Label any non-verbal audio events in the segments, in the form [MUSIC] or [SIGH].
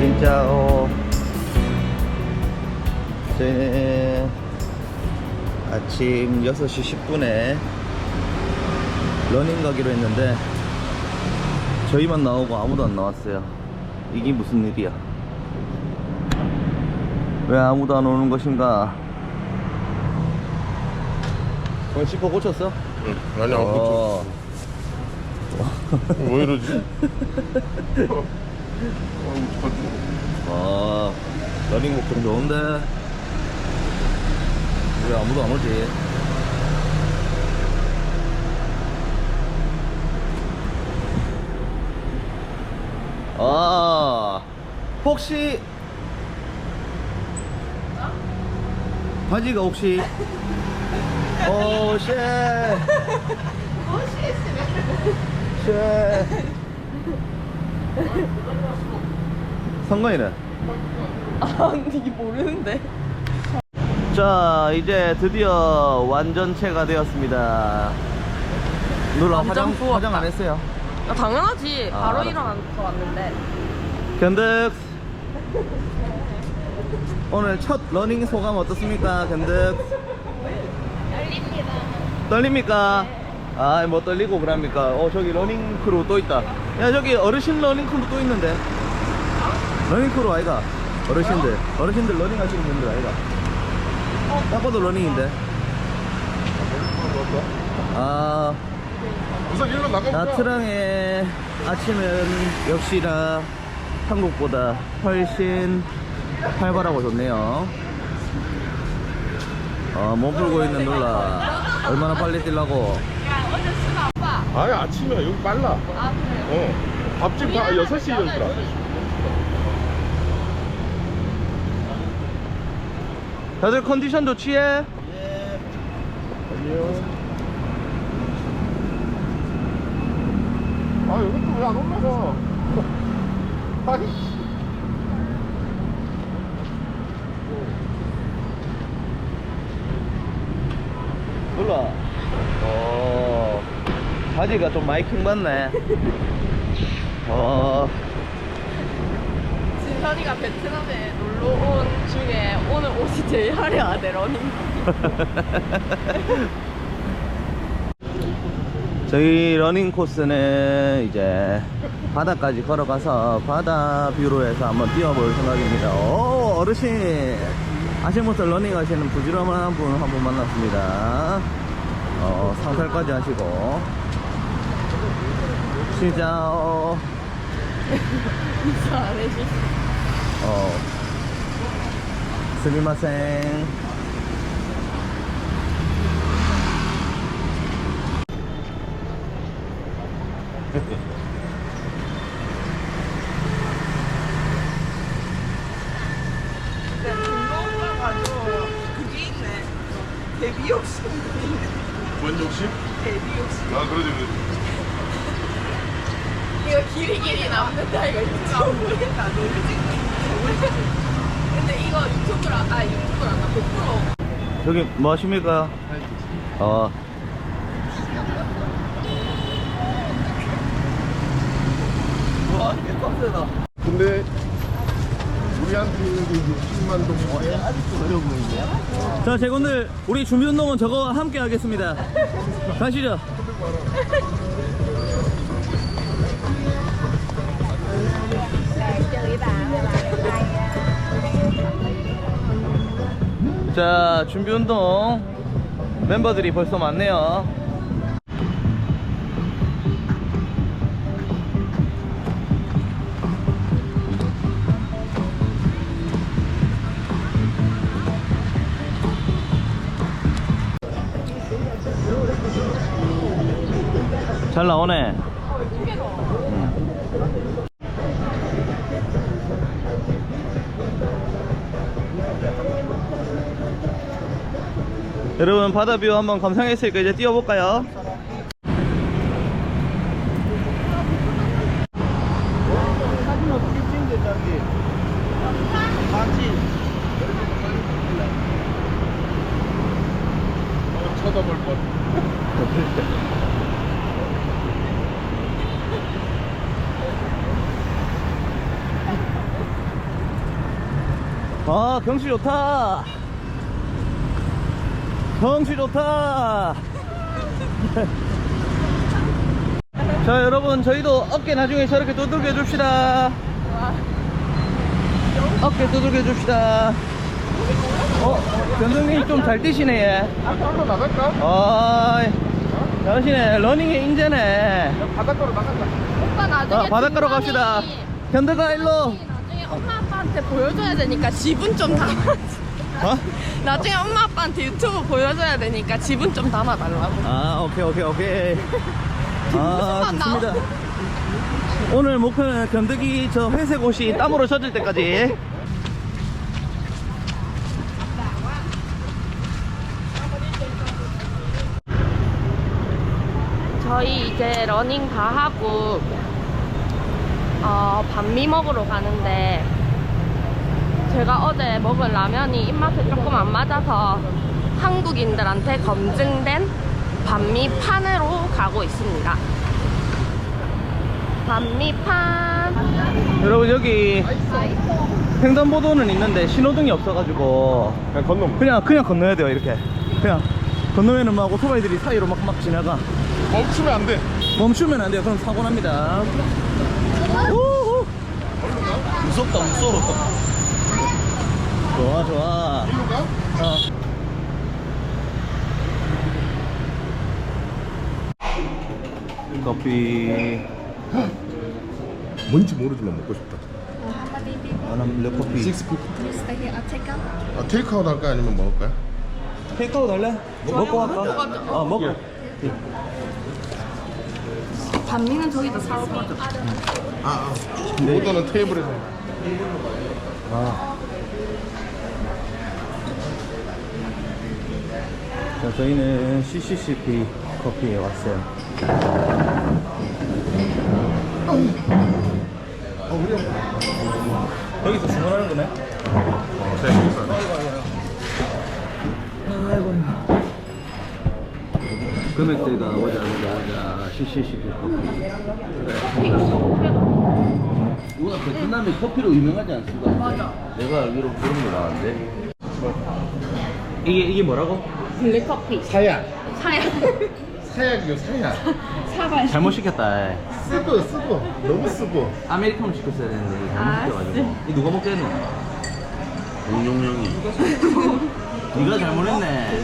진짜 어 저희는 아침 6시 10분에 러닝 가기로 했는데 저희만 나오고 아무도 안 나왔어요 이게 무슨 일이야 왜 아무도 안 오는 것인가 오늘 시퍼 고쳤어? 응, 아니 안 고쳐. 어, 왜 이러지? [LAUGHS] 아, 러닝 목좀 좋은데 왜 아무도 안 오지? 아, 혹시 바지가 혹시 오, 쉣. 쉣. [LAUGHS] 성건이는? 아니 모르는데. 자 이제 드디어 완전체가 되었습니다. 누나 완전 화장, 부었다. 화장 안 했어요? 야, 당연하지. 아, 바로 알았어. 일어나서 왔는데. 견득. 오늘 첫 러닝 소감 어떻습니까 견득? 떨립니다. 떨립니까? 아뭐 떨리고 그럽니까? 어 저기 러닝 크루 또 있다 야 저기 어르신 러닝 크루 또 있는데 러닝 크루 아이가 어르신들 어르신들 러닝 하시는 분들 아이가 딱 봐도 러닝인데 아 우선 일로 나가보자. 나트랑의 아침은 역시나 한국보다 훨씬 활발하고 좋네요. 어, 몸 풀고 있는 놀라. 얼마나 빨리 뛰려고. 아니 아침이야 여기 빨라. 아 그래요? 어. 밥집 다 6시 열더라. 다들 컨디션 좋지? 해? 안녕. 아 여기 또 왜 안 올라가? [LAUGHS] 아이씨. 놀라. 어, 바지가 좀 많이 킹 받네. 어, 진선이가 베트남에 놀러 온 중에 오늘 옷이 제일 화려하대 러닝 [LAUGHS] 저희 러닝 코스는 이제 바다까지 걸어가서 바다 뷰로 해서 한번 뛰어볼 생각입니다. 오, 어르신! 아침부터 러닝 하시는 부지런한 분 한 분 만났습니다. 어, 상탈까지 하시고. 진짜, 어, [LAUGHS] 인사 안 해주 어, 스미마생. 불러가지고 그게 있네 데뷔 욕심 뭔 욕심? 데뷔 욕심 아 그러지 그러지. 이거 길이 길이 남는다 이거 유튜브 안 보인다 너무 근데 이거 유튜브로 아 유튜브로 안나 100% 저기 뭐 하십니까? 어. 와, 이게 빡세다. 근데 우리한테 있는 게 60만 동이네. 어려 보이네. 자, 제군들, 우리 준비 운동은 저거 함께 하겠습니다. 가시죠. 자, 준비 운동 멤버들이 벌써 많네요. 잘 나오네. 여러분 바다뷰 한번 감상했으니까 이제 뛰어볼까요? 사진 어떻게 찍는데 자기? 사진. 어, 쳐다볼 뻔. 아 경치 좋다 경치 좋다. [LAUGHS] 자 여러분 저희도 어깨 나중에 저렇게 두들겨 줍시다. 어깨 두들겨 줍시다. 어? 변동님 좀 잘 뛰시네 아, 바로 나갈까? 아 잘하시네 러닝의 인재네. 바닷가로 나간다. 오빠 나중에 자 바닷가로 갑시다. 현대가 일로. 나중에 엄마 아빠한테 보여줘야 되니까 지분 좀 담아 어? 나중에 엄마 아빠한테 유튜브 보여줘야 되니까 지분 좀 담아달라고. 아 오케이 오케이 오케이. [LAUGHS] 아 무슨 맛 좋습니다. 오늘 목표는 견득이 저 회색 옷이 땀으로 젖을 때까지. 저희 이제 러닝 다 하고 어, 반미 먹으러 가는데 제가 어제 먹은 라면이 입맛에 조금 안 맞아서 한국인들한테 검증된 반미판으로 가고 있습니다. 반미판. 여러분 여기 횡단보도는 있는데 신호등이 없어가지고 그냥 건너면. 그냥 그냥 건너야 돼요 이렇게 그냥 건너면은 막 오토바이들이 사이로 막 막 지나가 멈추면 안 돼. 멈추면 안 돼요 그럼 사고 납니다. 무섭다 무서워 좋아 좋아 일로 가? 어. 커피 뭔지 모르지만 먹고 싶다. 나는 레커피 식스피프. 아, 테이크아웃 할까 아니면 먹을까요? 테이크아웃 할래? 먹고 할까? 어 먹고 반미는 저기다 사올 거죠. 아, 아. 오더는 테이블에서. 아. 자, 저희는 CCCP 커피에 왔어요. 여기서 주문하는 거네? 어, 제가 여기서. 아이고. 금액대가 오자, 오자, 오자. CCCP 커피. 이거 베트남이 커피로 유명하지 않습니까? 맞아. 내가 알기로 그런 거 나왔는데. 이게, 이게 뭐라고? 블랙커피. 사약. 사야. 사약이요, 사약. 사발. 잘못 시켰다. 쓰고, 쓰고. 너무 쓰고. 아메리카노 시켰어야 되는데 잘못 아, 시켜가지고 이 누가 먹겠노? 공룡형이 네가 잘못했네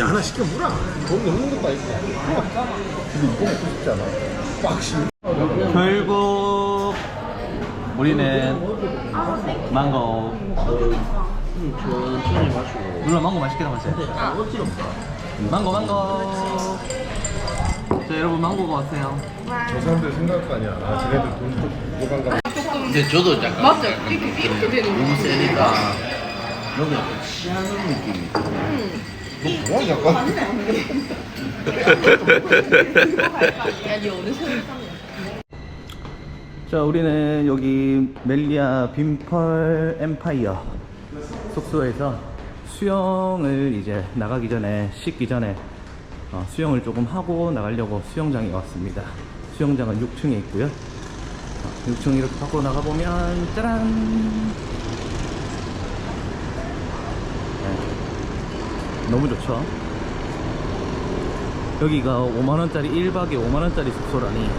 야, 하나 시켜 물어. 돈 넣는 것도 아니고. 근데 이거 먹고 싶지 않아? 빡시. 결국 우리는 망고 천천히 마시고 물론 망고 맛있게 담았어요. 망고 망고. 자 여러분 망고가 왔어요? 저 사람들 생각할 거 아니야. 아, 쟤네들 돈좀 부족한 가? 근데 저도 약간 맞죠? 이렇게 이렇게 되는 너무 세니까 너무 약간 취하는 느낌이 너 뭐야, 잠깐? 아니 [LAUGHS] 어느 세월 자 우리는 여기 멜리아 빈펄 엠파이어 숙소에서 수영을 이제 나가기 전에 씻기 전에 어, 수영을 조금 하고 나가려고 수영장에 왔습니다. 수영장은 6층에 있고요. 어, 6층 이렇게 밖으로 나가보면 짜란! 네. 너무 좋죠? 여기가 5만원짜리 1박에 5만원짜리 숙소라니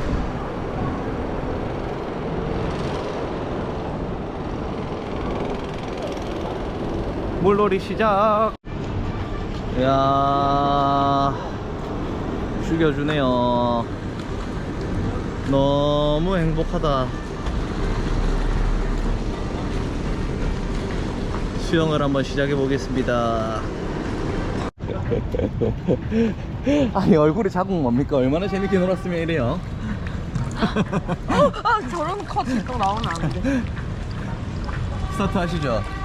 물놀이 시작. 이야, 죽여주네요. 너무 행복하다. 수영을 한번 시작해 보겠습니다. [LAUGHS] 아니 얼굴에 자국 뭡니까? 얼마나 재밌게 놀았으면 이래요. 아 저런 컷이 또 나오면 안 돼. 스타트 하시죠.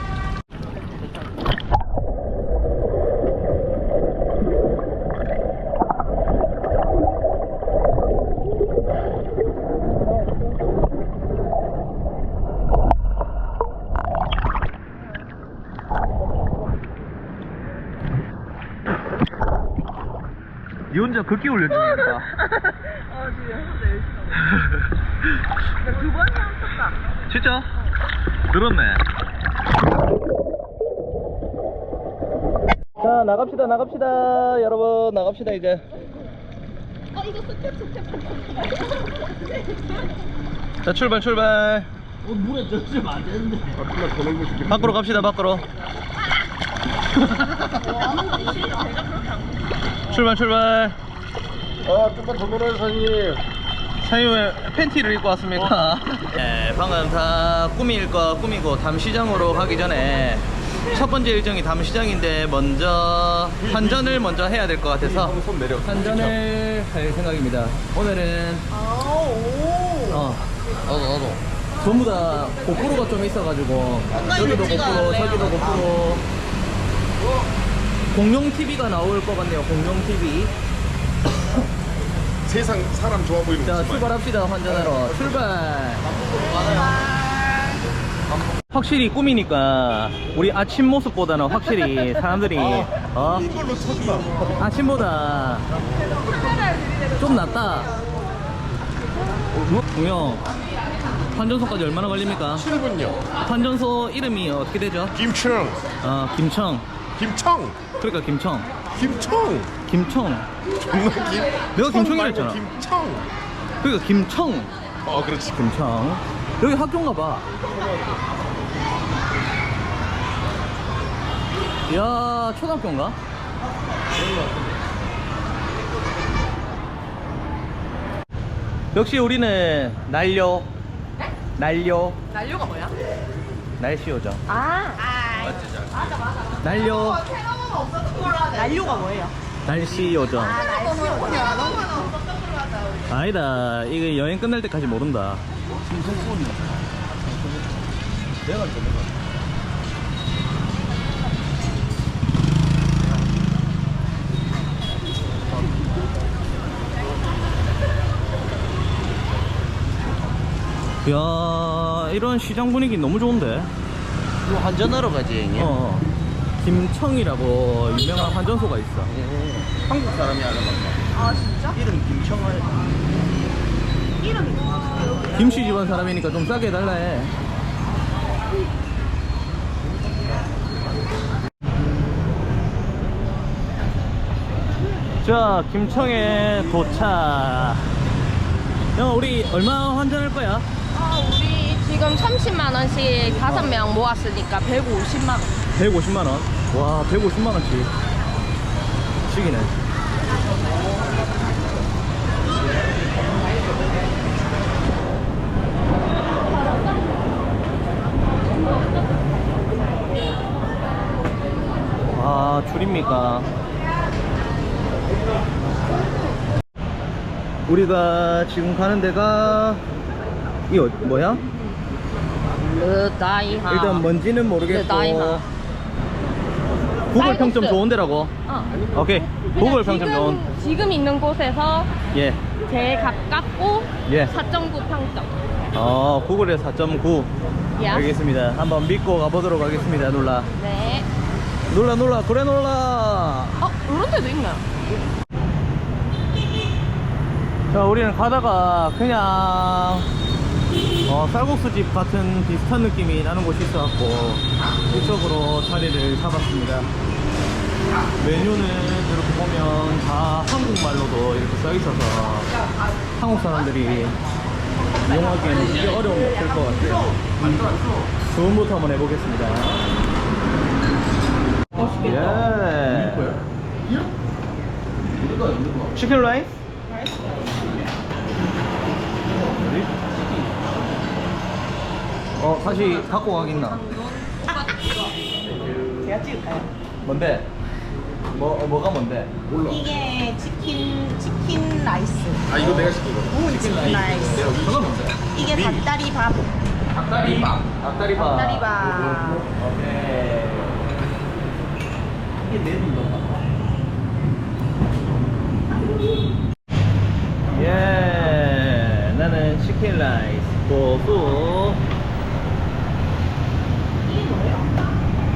니 혼자 극기 중입니다. 아 지금 혼자 열심히 하고 있어. 두 번이나 쳤다. 진짜? 들었네. 자, 나갑시다, 나갑시다. 여러분, 나갑시다, 이제. 어 이거 스텝 스텝 자, 출발, 출발. 어, 물에 젖으면 안 되는데. 아. 밖으로 갑시다, 밖으로. 출발, 출발. 아, 더 놀아요, 사장님. 사유에 팬티를 입고 왔습니다. 네, 방금 다 꾸밀 거 꾸미고 담시장으로 가기 전에 첫 번째 일정이 담시장인데 먼저 환전을 먼저 해야 될 것 같아서 손 내려. 환전을 할 생각입니다. 오늘은 아오 어, 나도, 나도. 전부 다 고프로가 좀 있어가지고 여기도 고프로, 저기도 고프로 공룡 TV가 나올 것 같네요. 공룡 TV. 세상 사람 좋아 보이는 자 모습만. 출발합시다 환전하러 출발 확실히 꿈이니까 우리 아침 모습보다는 확실히 사람들이 어 이걸로 쳐주나? 아침보다 좀 낫다 동영 환전소까지 얼마나 걸립니까? 7분요. 환전소 이름이 어떻게 되죠? 김청. 어 김청 김청. 그러니까 김청 김청. 김청 존나 김. 내가 청 김청이라 했잖아. 김청. 그러니까 김청 어, 그렇지. 김청 여기 학교인가 봐. 이야 초등학교인가? 역시 우리는 난료 난료 난료가 뭐야? 날씨오죠 아 난료 난료가 뭐예요? 날씨 요정. 아니다. 이거 여행 끝날 때까지 모른다. 야 이런 시장 분위기 너무 좋은데? 이거 환전하러 가지 형님? 어 김청이라고 유명한 환전소가 있어 한국 사람이 하는 건가? 아 진짜? 이름 김청을 이름이 김씨 집안 사람이니까 좀 싸게 해달라 해. 자, 김청에 도착. 형, 우리 얼마 환전할 거야? 아 우리 지금 30만 원씩 다섯 명 모았으니까 150만 원 150만 원. 와, 150만 원씩. 식이네. 아, 줄입니까? 우리가 지금 가는 데가 이 어, 뭐야? 르다이하 일단 뭔지는 모르겠고 르다이하 구글 평점. 좋은 데라고 어. 오케이 구글 평점 지금, 좋은 지금 있는 곳에서 예. 제일 가깝고 예. 4.9 평점 어 구글에 4.9 예. 알겠습니다 한번 믿고 가보도록 하겠습니다 놀라 네 놀라 놀라 그래 놀라 어? 이런 데도 있나요? 자 우리는 가다가 그냥 어, 쌀국수집 같은 비슷한 느낌이 나는 곳이 있어갖고 이쪽으로 자리를 잡았습니다. 메뉴는 이렇게 보면 다 한국말로도 이렇게 써있어서 한국 사람들이 이용하기에는 크게 어려움이 없을 것 같아요. 주문부터 한번 해보겠습니다. 예. 치킨 라이스? 어, 다시 갖고 가겠나? 제가 찍을까요? 뭔데? 뭐, 어, 뭐가 뭔데? 이게 치킨 치킨 라이스. 아, 이거 내가 시킨 거. 치킨 라이스. 저거 뭔데? 이게 닭다리 밥. 닭다리 밥. 닭다리 밥. 닭다리 밥. 오케이. 이게 네 분인가? 예, 나는 치킨 라이스, 고수.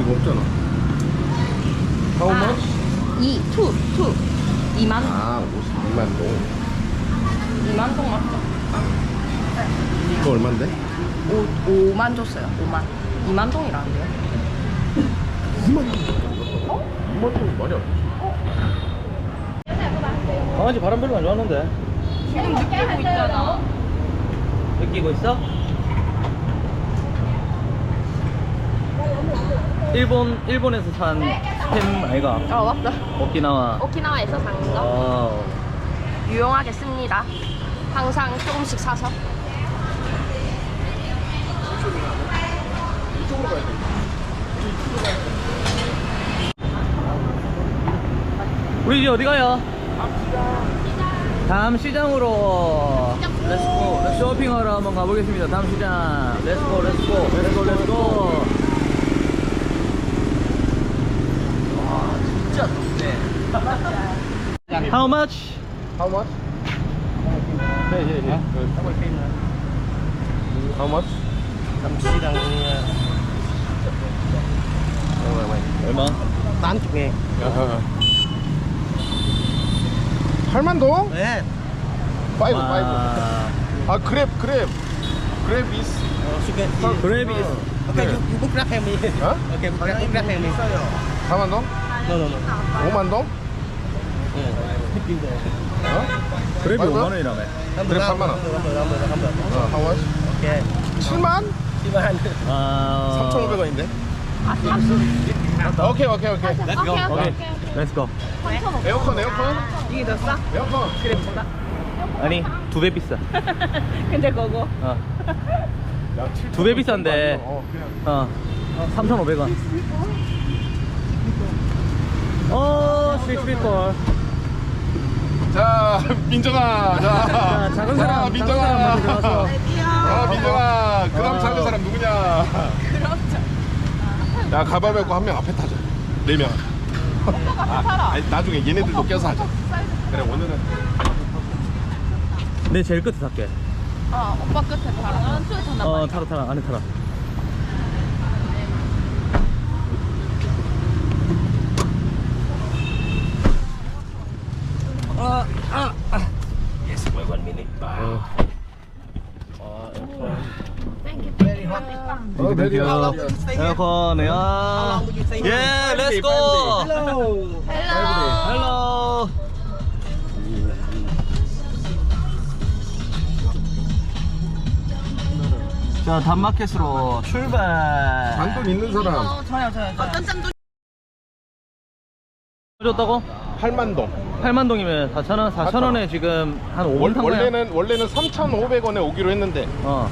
52만 동일 리가 없잖아. How much? 2, 2, 2. 2만, 아, 52만 동. 2만 동 맞죠? 이거 얼만데? 5, 5만 줬어요, 5만. 2만 동이라는데요? 2만 동. 2만 동이 많이 안 되지. 강아지 바람 별로 안 좋아하는데. 지금 느끼고 있잖아. 느끼고 있어? 일본 일본에서 산 스팸 아이가 어, 맞다. 오키나와. 오키나와에서 산 거. 어. 유용하게 씁니다. 항상 조금씩 사서. 우리 이제 어디 가요? 다음 시장으로 렛츠고 쇼핑하러 한번 가보겠습니다 다음 시장 렛츠고 렛츠고 렛츠고 렛츠고 진짜 좋네. How much? How much? Yeah, yeah, yeah. How much? 감치랑 얼마? 80개. 팔만동? 네. 파이브 파이브. 아 크랩 크랩. 크랩 is Okay, okay, you, you book grab family. Huh? Okay, book grab, book grab family. 4만동? No, no, no 5만 동? 어? 그래비 맞아? 5만 원이라며 그래, 8만 원. 어, how much? Ok 7만? Chị bạn 아 3,500원인데? 오케이, 오케이, 오케이. Let's go 오케이 렛츠고 에어컨, 에어컨? 이게 더 싸? 에어컨. 그래 보다. 아니 두 배 비싸 [LAUGHS] 근데 그거. 어. 야, 두배 비싼데. 어. 어, 3,500원. 어, 스위트콜. 자, 민정아. 자, 자, 작은 사람, 자, 작은 민정아. 사람 먼저 들어가서. 아, 민정아. 그 다음 어. 작은 사람 누구냐? 야, 가발 메 고 한 명 앞에 타자. 네 명. 아, 아니, 나중에 얘네들도 껴서 하자. 그래, 오늘은. 내 제일 끝에 탈게. 어, 오빠 끝에 바로. 나는 투에 탄단 어. 타라, 타라. 안에 타라. 어, 내려. 에어컨, 야. 예, 렛츠고! 헬로. 헬로! 자, 단마켓으로 출발. 잔돈 있는 사람 어, 저요, 저요. 어떤 짬도 줬다고? 8만 동. 8만 동이면 4,000원, 4,000원에 지금 한 5분 원, 탄 거야? 원래는 원래는 3,500원에 오기로 했는데 어.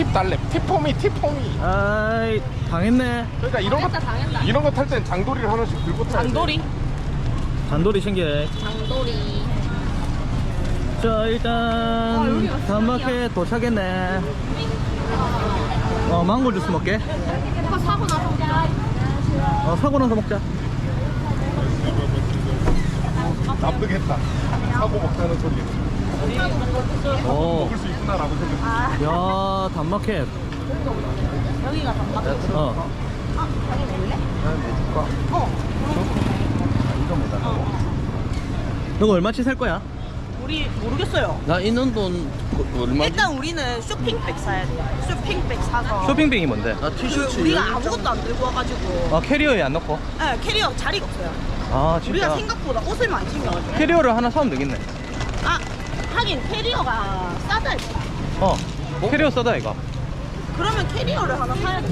팁 달래. 팁폼이 팁폼이. 아이, 당했네. 그러니까 이런 거 당했다, 당했다. 이런 거 탈 땐 장도리를 하나씩 들고 타야 돼. 장돌이. 단돌이 신기해. 장돌이. 자, 일단 단마켓 도착했네. 어, 망고 주스 먹게. 오빠 사고 나서 먹자. 어, 사고 나서 먹자. 나쁘겠다. 사고 먹자는 소리. 오, 먹을 수 있구나라고 생각. 야, 단마켓. 여기가 단마켓 어. 너가 얼마치 살 거야? 우리 모르겠어요 나 있는 돈 그, 얼마? 일단 우리는 쇼핑백 사야 돼요 쇼핑백 사서 쇼핑백이 뭔데? 나그 티셔츠 우리가 열 아무것도 안 들고 와가지고 아, 캐리어에 안 넣고? 네, 캐리어 자리가 없어요 아, 우리가 진짜. 생각보다 옷을 많이 챙겨가지고 캐리어를 하나 사면 되겠네. 아 하긴 캐리어가 싸다 했어 어, 캐리어 써다, 이거. 그러면 캐리어를 하나 사야 돼